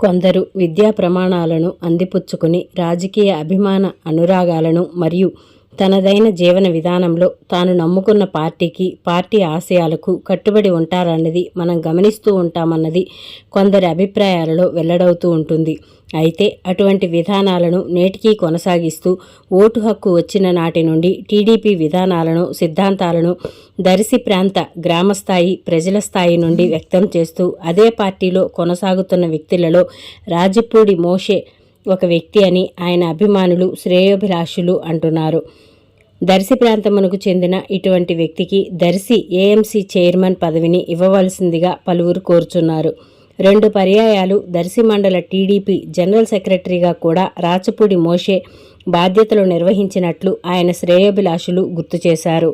కొందరు విద్యా ప్రమాణాలను అందిపుచ్చుకుని రాజకీయ అభిమాన అనురాగాలను మరియు తనదైన జీవన విధానంలో తాను నమ్ముకున్న పార్టీకి పార్టీ ఆశయాలకు కట్టుబడి ఉంటారన్నది మనం గమనిస్తూ ఉంటామన్నది కొందరి అభిప్రాయాలలో వెల్లడవుతూ ఉంటుంది. అయితే అటువంటి విధానాలను నేటికీ కొనసాగిస్తూ ఓటు హక్కు వచ్చిన నాటి నుండి టీడీపీ విధానాలను సిద్ధాంతాలను దరిసి ప్రాంత గ్రామస్థాయి ప్రజల స్థాయి నుండి వ్యక్తం చేస్తూ అదే పార్టీలో కొనసాగుతున్న వ్యక్తులలో రాజపూడి మోషే ఒక వ్యక్తి అని ఆయన అభిమానులు శ్రేయోభిలాషులు అంటున్నారు. దర్శి ప్రాంతమునకు చెందిన ఇటువంటి వ్యక్తికి దర్శి ఏఎంసీ చైర్మన్ పదవిని ఇవ్వవలసిందిగా పలువురు కోరుచున్నారు. రెండు పర్యాయాలు దర్శి మండల టీడీపీ జనరల్ సెక్రటరీగా కూడా రాచపూడి మోషే బాధ్యతలు నిర్వహించినట్లు ఆయన శ్రేయోభిలాషులు గుర్తు చేశారు.